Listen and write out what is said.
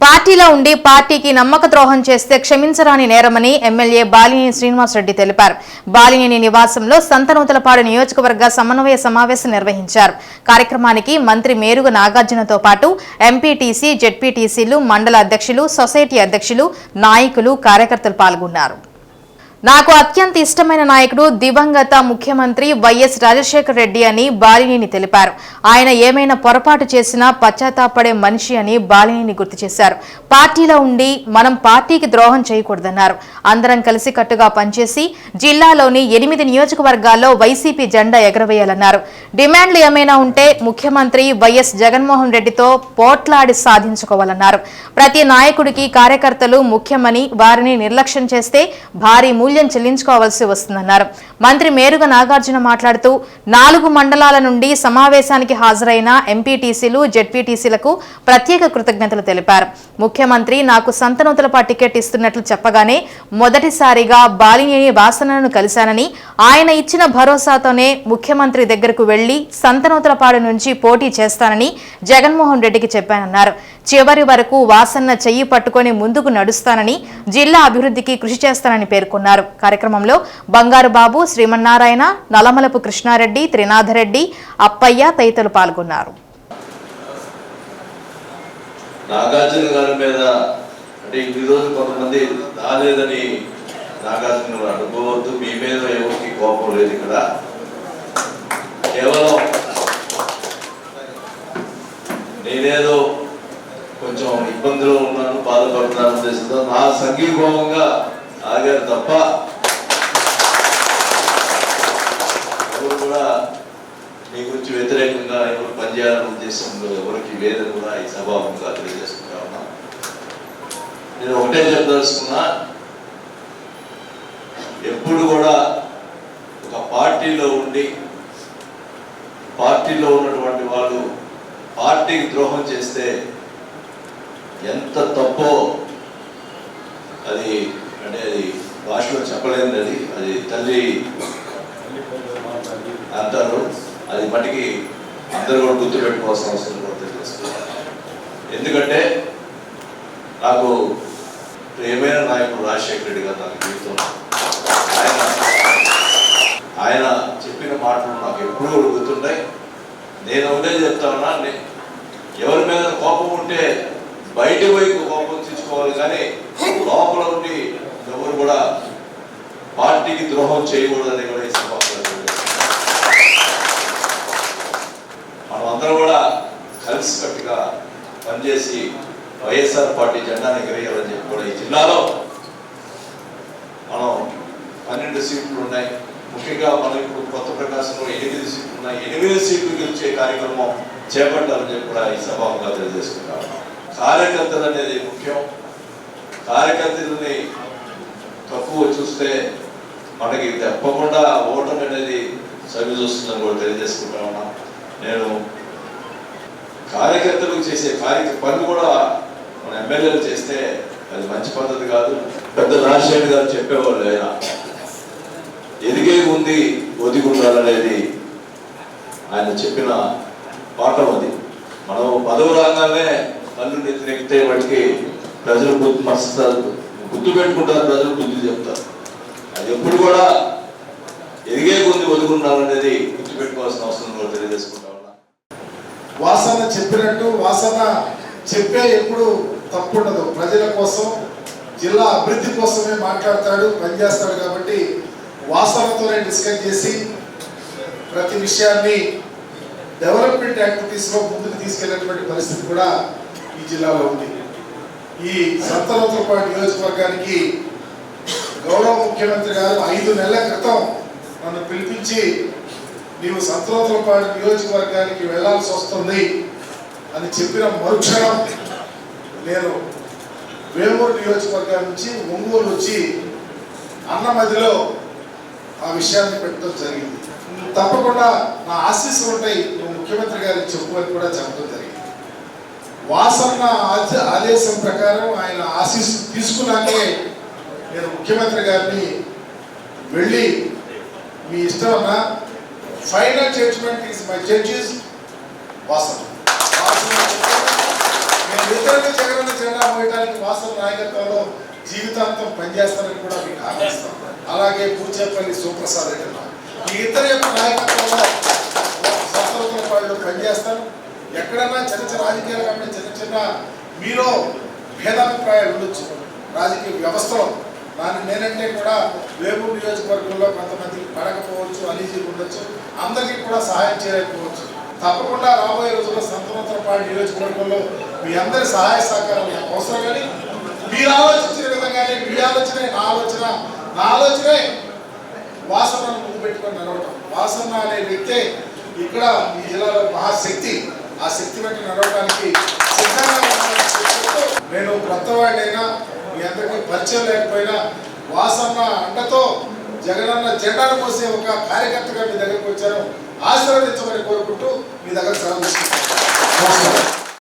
పార్టీలో ఉండి పార్టీకి నమ్మక ద్రోహం చేస్తే క్షమించరాని నేరమని ఎమ్మెల్యే బాలినేని శ్రీనివాసరెడ్డి తెలిపారు. బాలినేని నివాసంలో సంతనూతలపాడు నియోజకవర్గ సమన్వయ సమావేశం నిర్వహించారు. కార్యక్రమానికి మంత్రి మేరుగు నాగార్జునతో పాటు ఎంపీటీసీ జెడ్పీటీసీలు మండల అధ్యక్షులు సొసైటీ అధ్యక్షులు నాయకులు కార్యకర్తలు పాల్గొన్నారు. నాకు అత్యంత ఇష్టమైన నాయకుడు దివంగత ముఖ్యమంత్రి వైఎస్ రాజశేఖర రెడ్డి అని బాలినేని తెలిపారు. ఆయన ఏమైనా పొరపాటు చేసినా పశ్చాత్తాపడే మనిషి అని బాలినేని గుర్తు చేశారు. పార్టీలో ఉండి మనం పార్టీకి ద్రోహం చేయకూడదన్నారు. అందరం కలిసికట్టుగా పనిచేసి జిల్లాలోని ఎనిమిది నియోజకవర్గాల్లో వైసీపీ జెండా ఎగరవేయాలన్నారు. డిమాండ్లు ఏమైనా ఉంటే ముఖ్యమంత్రి వైఎస్ జగన్మోహన్ రెడ్డితో పోట్లాడి సాధించుకోవాలన్నారు. ప్రతి నాయకుడికి కార్యకర్తలు ముఖ్యమని వారిని నిర్లక్ష్యం చేస్తే భారీ మూల్యం చెల్లించుకోవాల్సి వస్తుందన్నారు. మంత్రి మేరుగ నాగార్జున మాట్లాడుతూ నాలుగు మండలాల నుండి సమావేశానికి హాజరైన ఎంపీటీసీలు జెడ్పీటీసీలకు ప్రత్యేక కృతజ్ఞతలు తెలిపారు. ముఖ్యమంత్రి నాకు సంతనూతలపా టికెట్ ఇస్తున్నట్లు చెప్పగానే మొదటిసారిగా బాలినేని వాసనను కలిశానని ఆయన ఇచ్చిన భరోసాతోనే ముఖ్యమంత్రి దగ్గరకు వెళ్ళి సంతనూతలపాడు నుంచి పోటీ చేస్తానని జగన్మోహన్ రెడ్డికి చెప్పానన్నారు. చివరి వరకు వాసన్న చెయ్యి పట్టుకొని ముందుకు నడుస్తానని జిల్లా అభివృద్ధికి కృషి చేస్తానని పేర్కొన్నారు. కార్యక్రమంలో బంగారు బాబు శ్రీమన్నారాయణ నలమలపు కృష్ణారెడ్డి త్రినాథరెడ్డి అప్పయ్య తదితరులు పాల్గొన్నారు. నాగార్జున గారి మీద అంటే ఇన్ని రోజులు కొంతమంది రాలేదని నాగార్జున గారు అనుకోవద్దు మీ మీద ఎవరికి కోపం లేదు ఇక్కడ. కేవలం నేనేదో ఇబ్బందిలో ఉన్నాను బాధపడుతున్నాను ఉద్దేశంతో నా సంఘీభావంగా ఆగారు తప్ప ఎవరు కూడా మీ గురించి వ్యతిరేకంగా ఎవరు పనిచేయాలనే ఉద్దేశంలో ఎవరికి లేదని కూడా ఈ సభాముఖంగా తెలియజేసుకుంటా ఉన్నా. నేను ఒకటే చెప్పదలుచుకున్నా ఎప్పుడు కూడా ఒక పార్టీలో ఉండి పార్టీలో ఉన్నటువంటి వాళ్ళు పార్టీకి ద్రోహం చేస్తే ఎంత తప్పో అది అంటే అది భాషలో చెప్పలేనిది అది. అది తల్లి అంటారు. అది మటుకి అందరూ కూడా గుర్తుపెట్టుకోవాల్సిన అవసరం కూడా తెలియజేస్తున్నారు ఎందుకంటే నాకు ప్రియమైన నాయకుడు రాజశేఖర రెడ్డి గారు నాకు జీవితం ఆయన ఆయన చెప్పిన మాటలు నాకు ఎప్పుడూ కూడా గుర్తుంటాయి. నేను ఒకటే చెప్తా ఉన్నా ఎవరి మీద కోపం ఉంటే బయట పోయి కోపం తెచ్చుకోవాలి కానీ లోపల ఉండి ఎవరు కూడా పార్టీకి ద్రోహం చేయకూడదని కూడా ఈ మనం అందరం కూడా కలిసికట్టుగా పనిచేసి వైఎస్ఆర్ పార్టీ జెండాని ఎగరేయాలని చెప్పి కూడా ఈ జిల్లాలో మనం పన్నెండు సీట్లు ఉన్నాయి. ముఖ్యంగా మనం ఇప్పుడు కొత్త ప్రకాశంలో ఎనిమిది సీట్లు ఉన్నాయి. ఎనిమిది సీట్లు గెలిచే కార్యక్రమం చేపట్టాలని చెప్పి కూడా ఈ సభాముగా తెలియజేసుకుంటాం కార్యకర్తలు అనేది ముఖ్యం. కార్యకర్తలని తక్కువ చూస్తే మనకి తప్పకుండా ఓటమి అనేది సవి చూస్తుందని కూడా తెలియజేసుకుంటా ఉన్నా. నేను కార్యకర్తలకు చేసే కార్య పని కూడా మన ఎమ్మెల్యేలు చేస్తే అది మంచి పద్ధతి కాదు. పెద్ద రాజశేఖర్ గారు చెప్పేవాళ్ళు ఆయన. ఎదిగే ఉంది ఒదిగి ఉండాలనేది ఆయన చెప్పిన పాఠం అది. మనం పదవి రాగానే కళ్ళు నెత్తినెక్కితే వాటికి ప్రజలు గుర్తు మస్తారు గుర్తు పెట్టుకుంటారు ప్రజలు బుద్ధి చెప్తారు. అది ఎప్పుడు కూడా ఎదిగే కొద్ది ఒదిగి ఉండాలనేది గుర్తు పెట్టుకోవాల్సిన అవసరం కూడా తెలియజేసుకుంటా ఉన్నా. వాసన చెప్పినట్టు వాసన చెప్పే ఎప్పుడు తప్పుండదు. ప్రజల కోసం జిల్లా అభివృద్ధి కోసమే మాట్లాడతాడు పనిచేస్తాడు కాబట్టి వాసనతోనే డిస్కస్ చేసి ప్రతి విషయాన్ని డెవలప్మెంట్ యాక్టివిటీస్లో ముందుకు తీసుకెళ్ళినటువంటి పరిస్థితి కూడా జిల్లాలో ఉంది ఈ సంతనోత్తరపాటు నియోజకవర్గానికి గౌరవ ముఖ్యమంత్రి గారు ఐదు నెలల క్రితం నన్ను పిలిపించి నీవు సంతనోత్తరపాడు నియోజకవర్గానికి వెళ్ళాల్సి వస్తుంది అని చెప్పిన మరుక్షణం నేను వేమూరు నియోజకవర్గం నుంచి ఒంగోలు వచ్చి అన్న మధ్యలో ఆ విషయాన్ని పెట్టడం జరిగింది. తప్పకుండా నా ఆశీస్సులు ఉంటాయి నువ్వు ముఖ్యమంత్రి గారికి చెప్పుకొని కూడా చెప్పడం జరిగింది. వాసన్న ఆదేశం ప్రకారం ఆయన ఆశీస్సు తీసుకున్నాకే నేను ముఖ్యమంత్రి గారిని వెళ్ళి మీ ఇష్టం final judgement is my judges వాసన. నేను ఇద్దరికి జగన్ జెండా జీవితాంతం పనిచేస్తానని కూడా మీకు హామీ అలాగే పూచేపల్లి సుప్రసాద్ రెడ్డి మీ ఈ ఇద్దరు యొక్క నాయకత్వంలో సంస్థల వాళ్ళు పనిచేస్తాను. ఎక్కడన్నా చిన్న చిన్న రాజకీయాలు కాబట్టి చిన్న చిన్న మీలో భేదాభిప్రాయాలు ఉండొచ్చు. రాజకీయ వ్యవస్థలో. దాన్ని నేనంటే కూడా వేపు నియోజకవర్గంలో కొంతమందికి పడకపోవచ్చు అనీజీ ఉండొచ్చు. అందరికీ కూడా సహాయం చేయలేకపోవచ్చు. తప్పకుండా రాబోయే రోజుల్లో సంతనోత్తరపాడు నియోజకవర్గంలో మీ అందరి సహాయ సహకారం అవసరం కానీ మీరు ఆలోచించిన విధంగానే మీ ఆలోచనే నా ఆలోచన నా ఆలోచనే వాసనను ముందు పెట్టుకొని నడవటం. వాసన అనే వ్యక్తే ఇక్కడ ఈ జిల్లాలో మహాశక్తి. ఆ శక్తి పెట్టి నడవడానికి సిద్ధంగా నేను కొత్తవాడినైనా మీ అందరికీ పరిచయం లేకపోయినా వాసన్న అండతో జగనన్న జెండాను మోసే ఒక కార్యకర్తగా మీ దగ్గరకు వచ్చాను. ఆశీర్వదించమని కోరుకుంటూ మీ దగ్గర సెలవు తీసుకుంటాను